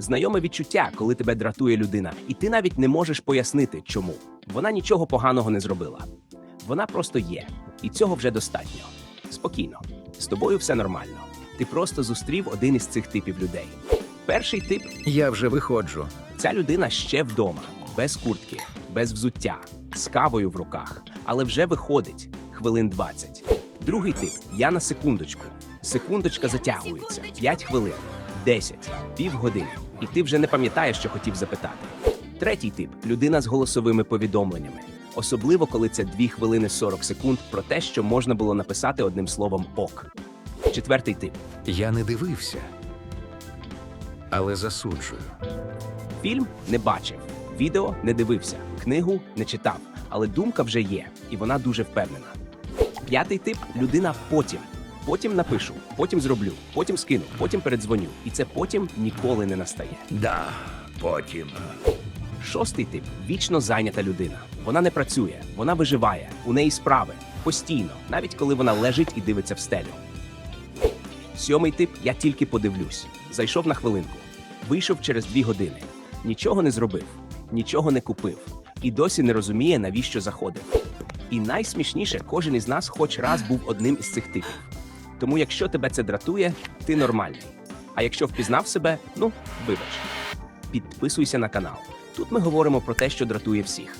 Знайоме відчуття, коли тебе дратує людина, і ти навіть не можеш пояснити, чому. Вона нічого поганого не зробила. Вона просто є, і цього вже достатньо. Спокійно, з тобою все нормально. Ти просто зустрів один із цих типів людей. Перший тип Я вже виходжу. Ця людина ще вдома, без куртки, без взуття, з кавою в руках, але вже виходить хвилин 20. Другий тип я на секундочку. Секундочка затягується 5 хвилин, 10, півгодини, і ти вже не пам'ятаєш, що хотів запитати. Третій тип людина з голосовими повідомленнями, особливо коли це 2 хвилини 40 секунд про те, що можна було написати одним словом ок. Четвертий тип Я не дивився. Але засуджую. Фільм не бачив, відео не дивився, книгу не читав, але думка вже є, і вона дуже впевнена. П'ятий тип людина потім. Потім напишу, потім зроблю, потім скину, потім передзвоню. І це потім ніколи не настає. Да, потім. Шостий тип вічно зайнята людина. Вона не працює, вона виживає, у неї справи постійно, навіть коли вона лежить і дивиться в стелю. Сьомий тип я тільки подивлюсь. Зайшов на хвилинку, вийшов через дві години. Нічого не зробив, нічого не купив і досі не розуміє, навіщо заходив. І найсмішніше, кожен із нас хоч раз був одним із цих типів. Тому, якщо тебе це дратує, ти нормальний. А якщо впізнав себе, ну вибач. Підписуйся на канал. Тут ми говоримо про те, що дратує всіх.